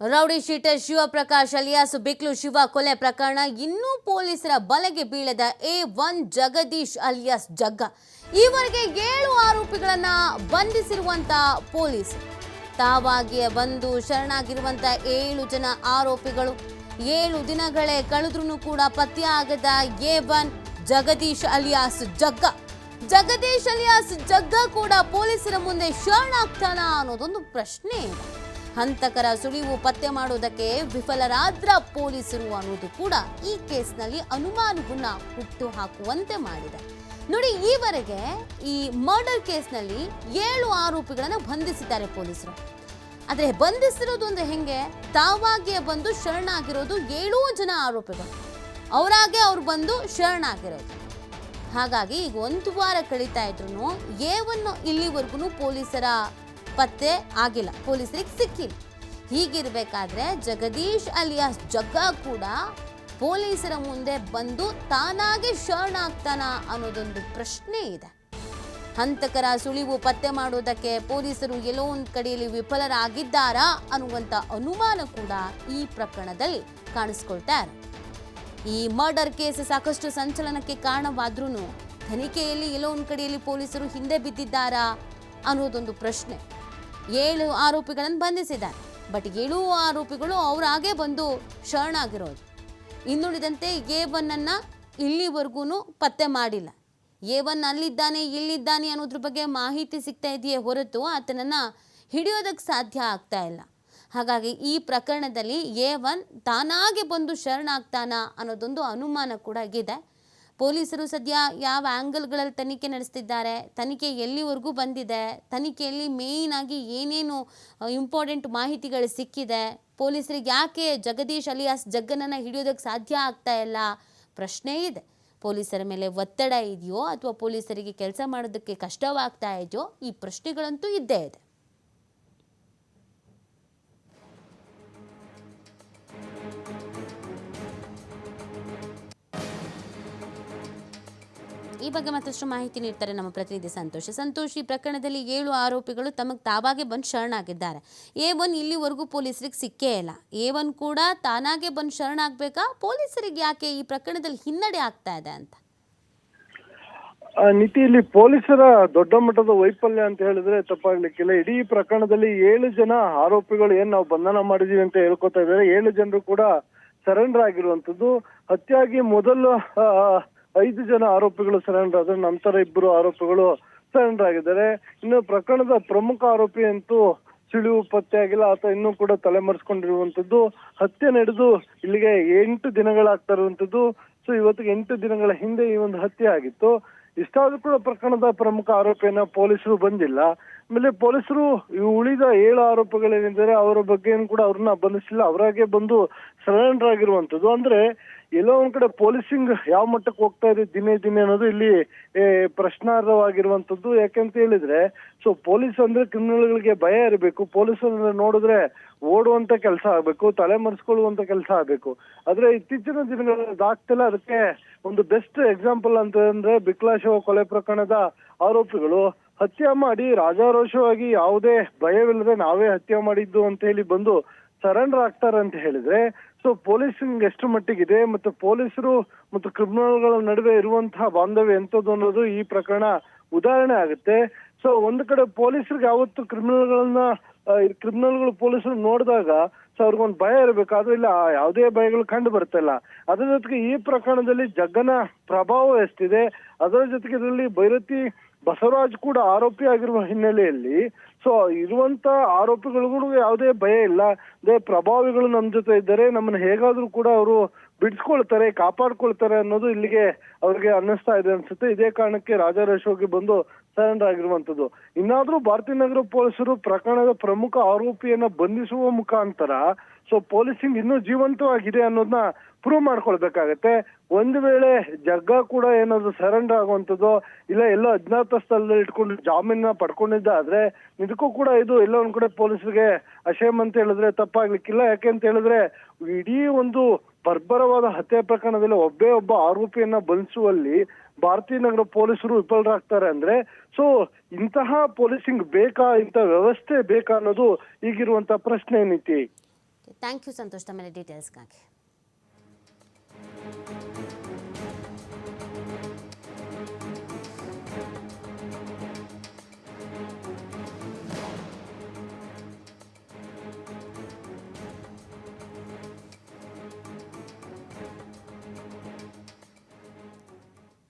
Rowdy sheeter Shivaprakash alias, Biklu Shiva ಕೊಲೆ ಪ್ರಕರಣ ಇನ್ನೂ ಪೊಲೀಸರ ಬಲೆಗೆ ಬೀಳದ A one Jagadish alias Jagga. ಈವರೆಗೆ ಏಳು ಆರೋಪಿಗಳನ್ನ ಬಂಧಿಸಿರುವಂತ ಪೊಲೀಸ್. ತಾವಾಗಿಯೇ ಬಂದು ಶರಣಾಗಿರುವಂತ ಏಳು ಜನ ಆರೋಪಿಗಳು. ಏಳು ದಿನಗಳೇ ಕಳೆದ್ರೂ ಕೂಡ ಪತ್ತೆಯಾಗದ A one Jagadish alias Jagga. Jagadish alias ಜಗ್ಗ ಕೂಡ ಪೊಲೀಸರ ಮುಂದೆ ಶರಣಾಗ್ತಾನ ಅನ್ನೋದೊಂದು ಪ್ರಶ್ನೆ ಇದೆ. ಹಂತಕರ ಸುಳಿವು ಪತ್ತೆ ಮಾಡುವುದಕ್ಕೆ ವಿಫಲರಾದ್ರ ಪೊಲೀಸರು ಅನ್ನೋದು ಕೂಡ ಈ ಕೇಸ್ನಲ್ಲಿ ಅನುಮಾನವನ್ನ ಹುಟ್ಟು ಹಾಕುವಂತೆ ಮಾಡಿದೆ. ನೋಡಿ, ಈವರೆಗೆ ಈ ಮರ್ಡರ್ ಕೇಸ್ನಲ್ಲಿ ಏಳು ಆರೋಪಿಗಳನ್ನು ಬಂಧಿಸಿದ್ದಾರೆ ಪೊಲೀಸರು. ಆದರೆ ಬಂಧಿಸಿರೋದು ಅಂದ್ರೆ ಹೆಂಗೆ? ತಾವಾಗಿಯೇ ಬಂದು ಶರಣಾಗಿರೋದು ಏಳೂ ಜನ ಆರೋಪಿಗಳು. ಅವರಾಗೆ ಅವ್ರು ಬಂದು ಶರಣಾಗಿರೋದು. ಹಾಗಾಗಿ ಈಗ ಒಂದು ವಾರ ಕಳೀತಾ ಇದ್ರು ಏವನ್ನು ಇಲ್ಲಿವರೆಗೂ ಪೊಲೀಸರ ಪತ್ತೆ ಆಗಿಲ್ಲ, ಪೊಲೀಸರಿಗೆ ಸಿಕ್ಕಿಲ್ಲ. ಹೀಗಿರಬೇಕಾದ್ರೆ ಜಗದೀಶ್ ಅಲಿಯಾಸ್ ಜಗ್ಗ ಕೂಡ ಪೊಲೀಸರ ಮುಂದೆ ಬಂದು ತಾನಾಗೆ ಶರಣಾಗ್ತಾನ ಅನ್ನೋದೊಂದು ಪ್ರಶ್ನೆ ಇದೆ. ಹಂತಕರ ಸುಳಿವು ಪತ್ತೆ ಮಾಡೋದಕ್ಕೆ ಪೊಲೀಸರು ಎಲ್ಲೋ ಒಂದು ಕಡೆಯಲ್ಲಿ ವಿಫಲರಾಗಿದ್ದಾರಾ ಅನ್ನುವಂಥ ಅನುಮಾನ ಕೂಡ ಈ ಪ್ರಕರಣದಲ್ಲಿ ಕಾಣಿಸ್ಕೊಳ್ತಾ ಇದೆ. ಈ ಮರ್ಡರ್ ಕೇಸ್ ಸಾಕಷ್ಟು ಸಂಚಲನಕ್ಕೆ ಕಾರಣವಾದ್ರೂ ತನಿಖೆಯಲ್ಲಿ ಎಲ್ಲೋ ಒಂದು ಕಡೆಯಲ್ಲಿ ಪೊಲೀಸರು ಹಿಂದೆ ಬಿದ್ದಿದ್ದಾರಾ ಅನ್ನೋದೊಂದು ಪ್ರಶ್ನೆ. ಏಳು ಆರೋಪಿಗಳನ್ನು ಬಂಧಿಸಿದ್ದಾರೆ. ಬಟ್ ಏಳು ಆರೋಪಿಗಳು ಅವರಾಗೇ ಬಂದು ಶರಣಾಗಿರೋದು ಇನ್ನುಳಿದಂತೆ ಎ ಒನ್ನನ್ನು ಇಲ್ಲಿವರೆಗೂ ಪತ್ತೆ ಮಾಡಿಲ್ಲ. ಎ ಒನ್ ಅಲ್ಲಿದ್ದಾನೆ, ಇಲ್ಲಿದ್ದಾನೆ ಅನ್ನೋದ್ರ ಬಗ್ಗೆ ಮಾಹಿತಿ ಸಿಗ್ತಾ ಇದೆಯೇ ಹೊರತು ಆತನನ್ನು ಹಿಡಿಯೋದಕ್ಕೆ ಸಾಧ್ಯ ಆಗ್ತಾ ಇಲ್ಲ. ಹಾಗಾಗಿ ಈ ಪ್ರಕರಣದಲ್ಲಿ ಎ ಒನ್ ತಾನಾಗೆ ಬಂದು ಶರಣಾಗ್ತಾನ ಅನ್ನೋದೊಂದು ಅನುಮಾನ ಕೂಡ ಇದೆ. ಪೊಲೀಸರು ಸದ್ಯ ಯಾವ ಆ್ಯಂಗಲ್ಗಳಲ್ಲಿ ತನಿಖೆ ನಡೆಸ್ತಿದ್ದಾರೆ, ತನಿಖೆ ಎಲ್ಲಿವರೆಗೂ ಬಂದಿದೆ, ತನಿಖೆಯಲ್ಲಿ ಮೇಯ್ನ್ ಆಗಿ ಏನೇನು ಇಂಪಾರ್ಟೆಂಟ್ ಮಾಹಿತಿಗಳು ಸಿಕ್ಕಿದೆ, ಪೊಲೀಸರಿಗೆ ಯಾಕೆ ಜಗದೀಶ್ ಅಲಿಯಾಸ್ ಜಗ್ಗನನ್ನು ಹಿಡಿಯೋದಕ್ಕೆ ಸಾಧ್ಯ ಆಗ್ತಾ ಇಲ್ಲ? ಪ್ರಶ್ನೆ ಇದೆ. ಪೊಲೀಸರ ಮೇಲೆ ಒತ್ತಡ ಇದೆಯೋ ಅಥವಾ ಪೊಲೀಸರಿಗೆ ಕೆಲಸ ಮಾಡೋದಕ್ಕೆ ಕಷ್ಟವಾಗ್ತಾ ಇದೆಯೋ ಈ ಪ್ರಶ್ನೆಗಳಂತೂ ಇದ್ದೇ ಇದೆ. ಈ ಬಗ್ಗೆ ಮತ್ತಷ್ಟು ಮಾಹಿತಿ ನೀಡ್ತಾರೆ ನಮ್ಮ ಪ್ರತಿನಿಧಿ ಸಂತೋಷ್. ಸಂತೋಷ್, ಈ ಪ್ರಕರಣದಲ್ಲಿ ಏಳು ಆರೋಪಿಗಳು ತಮಗೆ ತಾವಾಗೆ ಬಂದು ಶರಣಾಗಿದ್ದಾರೆ ಎ ಒನ್ ಇಲ್ಲಿವರೆಗೂ ಪೊಲೀಸರಿಗೆ ಸಿಕ್ಕೇ ಇಲ್ಲ. ಎ ಒನ್ ಕೂಡ ತಾನಾಗೆ ಬಂದು ಶರಣಾಗಬೇಕಾ ಪೊಲೀಸರಿಗೆ ಯಾಕೆ ಈ ಪ್ರಕರಣದಲ್ಲಿ ಹಿನ್ನಡೆ ಆಗ್ತಾ ಇದೆ ಅಂತ? ನೀತಿಯಲ್ಲಿ ಪೊಲೀಸರ ದೊಡ್ಡ ಮಟ್ಟದ ವೈಫಲ್ಯ ಅಂತ ಹೇಳಿದ್ರೆ ತಪ್ಪಾಗ್ಲಿಕ್ಕಿಲ್ಲ. ಇಡೀ ಪ್ರಕರಣದಲ್ಲಿ ಏಳು ಜನ ಆರೋಪಿಗಳು ಏನ್ ನಾವು ಬಂಧನ ಮಾಡಿದೀವಿ ಅಂತ ಹೇಳ್ಕೊತಾ ಇದ್ದಾರೆ. ಏಳು ಜನರು ಕೂಡ ಸರೆಂಡರ್ ಆಗಿರುವಂತದ್ದು ಹತ್ಯಾಗಿ ಮೊದಲು ಐದು ಜನ ಆರೋಪಿಗಳು ಸರೆಂಡರ್ ಆದ್ರೆ ನಂತರ ಇಬ್ಬರು ಆರೋಪಿಗಳು ಸರೆಂಡರ್ ಆಗಿದ್ದಾರೆ. ಇನ್ನು ಪ್ರಕರಣದ ಪ್ರಮುಖ ಆರೋಪಿ ಅಂತೂ ಸುಳಿವು ಪತ್ತೆ ಆಗಿಲ್ಲ. ಆತ ಇನ್ನೂ ಕೂಡ ತಲೆಮರೆಸ್ಕೊಂಡಿರುವಂತದ್ದು ಹತ್ಯೆ ನಡೆದು ಇಲ್ಲಿಗೆ ಎಂಟು ದಿನಗಳಾಗ್ತಾ ಇರುವಂತದ್ದು ಸೊ ಇವತ್ತಿಗೆ ಎಂಟು ದಿನಗಳ ಹಿಂದೆ ಈ ಒಂದು ಹತ್ಯೆ ಆಗಿತ್ತು. ಇಷ್ಟಾದ್ರೂ ಕೂಡ ಪ್ರಕರಣದ ಪ್ರಮುಖ ಆರೋಪಿಯನ್ನ ಪೊಲೀಸರು ಬಂದಿಲ್ಲ. ಆಮೇಲೆ ಪೊಲೀಸರು ಈ ಉಳಿದ ಏಳು ಆರೋಪಿಗಳೇನಿದ್ದಾರೆ, ಅವರ ಬಗ್ಗೆ ಕೂಡ ಅವ್ರನ್ನ ಬಂಧಿಸಿಲ್ಲ. ಅವರಾಗೆ ಬಂದು ಸರೆಂಡರ್ ಆಗಿರುವಂತದ್ದು ಅಂದ್ರೆ ಎಲ್ಲೋ ಒಂದ್ ಕಡೆ ಪೊಲೀಸಿಂಗ್ ಯಾವ ಮಟ್ಟಕ್ಕೆ ಹೋಗ್ತಾ ಇದೆ ದಿನೇ ದಿನೇ ಅನ್ನೋದು ಇಲ್ಲಿ ಪ್ರಶ್ನಾರ್ಹವಾಗಿರುವಂತದ್ದು. ಯಾಕೆಂತ ಹೇಳಿದ್ರೆ ಸೊ ಪೊಲೀಸ್ ಅಂದ್ರೆ ಕ್ರಿಮಿನಲ್ಗಳಿಗೆ ಭಯ ಇರಬೇಕು. ಪೊಲೀಸರನ್ನ ನೋಡಿದ್ರೆ ಓಡುವಂತ ಕೆಲಸ ಆಗ್ಬೇಕು, ತಲೆ ಮರೆಸ್ಕೊಳ್ಳುವಂತ ಕೆಲಸ ಆಗ್ಬೇಕು. ಆದ್ರೆ ಇತ್ತೀಚಿನ ದಿನಗಳಲ್ಲಿ ದಾಖಲೆ ಅದಕ್ಕೆ ಒಂದು ಬೆಸ್ಟ್ ಎಕ್ಸಾಂಪಲ್ ಅಂತ ಅಂದ್ರೆ ಬಿಕ್ಲಾಶವ ಕೊಲೆ ಪ್ರಕರಣದ ಆರೋಪಿಗಳು. ಹತ್ಯೆ ಮಾಡಿ ರಾಜಾರೋಷವಾಗಿ ಯಾವುದೇ ಭಯವಿಲ್ಲದೆ ನಾವೇ ಹತ್ಯೆ ಮಾಡಿದ್ದು ಅಂತ ಹೇಳಿ ಬಂದು ಸರೆಂಡರ್ ಆಗ್ತಾರೆ ಅಂತ ಹೇಳಿದ್ರೆ ಸೊ ಪೊಲೀಸಿಂಗ್ ಎಷ್ಟು ಮಟ್ಟಿಗಿದೆ ಮತ್ತು ಪೊಲೀಸರು ಮತ್ತು ಕ್ರಿಮಿನಲ್ಗಳ ನಡುವೆ ಇರುವಂತಹ ಬಾಂಧವ್ಯ ಎಂಥದ್ದು ಅನ್ನೋದು ಈ ಪ್ರಕರಣ ಉದಾಹರಣೆ ಆಗುತ್ತೆ. ಸೊ ಒಂದು ಕಡೆ ಪೊಲೀಸರಿಗೆ ಯಾವತ್ತು ಕ್ರಿಮಿನಲ್ಗಳನ್ನ ಕ್ರಿಮಿನಲ್ಗಳು ಪೊಲೀಸರು ನೋಡಿದಾಗ ಸೊ ಅವ್ರಿಗೊಂದು ಭಯ ಇರಬೇಕು. ಆದ್ರೆ ಇಲ್ಲ ಯಾವುದೇ ಭಯಗಳು ಕಂಡು ಬರ್ತಿಲ್ಲ ಅದರ ಜೊತೆಗೆ ಈ ಪ್ರಕರಣದಲ್ಲಿ ಜಗ್ಗನ ಪ್ರಭಾವ ಎಷ್ಟಿದೆ, ಅದರ ಜೊತೆಗೆ ಇದರಲ್ಲಿ ಭೈರತಿ ಬಸವರಾಜ್ ಕೂಡ ಆರೋಪಿ ಆಗಿರುವ ಹಿನ್ನೆಲೆಯಲ್ಲಿ ಸೊ ಇರುವಂತ ಆರೋಪಿಗಳಿಗೂ ಯಾವುದೇ ಭಯ ಇಲ್ಲ. ಅದೇ ಪ್ರಭಾವಿಗಳು ನಮ್ಮ ಜೊತೆ ಇದ್ದಾರೆ, ನಮ್ಮನ್ನ ಹೇಗಾದ್ರೂ ಕೂಡ ಅವರು ಬಿಡಿಸ್ಕೊಳ್ತಾರೆ, ಕಾಪಾಡ್ಕೊಳ್ತಾರೆ ಅನ್ನೋದು ಇಲ್ಲಿಗೆ ಅವ್ರಿಗೆ ಅನ್ನಿಸ್ತಾ ಇದೆ ಅನ್ಸುತ್ತೆ. ಇದೇ ಕಾರಣಕ್ಕೆ ರಾಜಾರೇಶ್ವರಿಗೆ ಬಂದು ಸರೆಂಡರ್ ಆಗಿರುವಂತದ್ದು ಇನ್ನಾದ್ರೂ ಭಾರತೀಯ ನಗರ ಪೊಲೀಸರು ಪ್ರಕರಣದ ಪ್ರಮುಖ ಆರೋಪಿಯನ್ನ ಬಂಧಿಸುವ ಮುಖಾಂತರ ಸೊ ಪೊಲೀಸಿಂಗ್ ಇನ್ನೂ ಜೀವಂತವಾಗಿದೆ ಅನ್ನೋದನ್ನ ಪ್ರೂವ್ ಮಾಡ್ಕೊಳ್ಬೇಕಾಗತ್ತೆ. ಒಂದು ವೇಳೆ ಜಗ್ಗ ಕೂಡ ಏನಾದ್ರು ಸರೆಂಡರ್ ಆಗುವಂಥದ್ದು, ಇಲ್ಲ ಎಲ್ಲ ಅಜ್ಞಾತ ಸ್ಥಳದಲ್ಲಿ ಇಟ್ಕೊಂಡು ಜಾಮೀನ ಪಡ್ಕೊಂಡಿದ್ದಾದ್ರೆ ಇದಕ್ಕೂ ಕೂಡ ಇದು ಎಲ್ಲ ಒಂದ್ ಕಡೆ ಪೊಲೀಸರಿಗೆ ಅಶೇಮ್ ಅಂತ ಹೇಳಿದ್ರೆ ತಪ್ಪಾಗ್ಲಿಕ್ಕಿಲ್ಲ. ಯಾಕೆ ಅಂತ ಹೇಳಿದ್ರೆ, ಇಡೀ ಒಂದು ಬರ್ಬರವಾದ ಹತ್ಯೆ ಪ್ರಕರಣದಲ್ಲಿ ಒಬ್ಬೇ ಒಬ್ಬ ಆರೋಪಿಯನ್ನ ಬಂಧಿಸುವಲ್ಲಿ ಭಾರತೀಯ ನಗರ ಪೊಲೀಸರು ವಿಫಲರಾಗ್ತಾರೆ ಅಂದ್ರೆ ಸೊ ಇಂತಹ ಪೊಲೀಸಿಂಗ್ ಬೇಕಾ, ಇಂಥ ವ್ಯವಸ್ಥೆ ಬೇಕಾ ಅನ್ನೋದು ಈಗಿರುವಂತ ಪ್ರಶ್ನೆ ನೀತಿ. ಥ್ಯಾಂಕ್ ಯು ಸಂತೋಷ್ ತಮ್ಮೆಲ್ಲ ಡೀಟೇಲ್ಸ್ಗಾಗಿ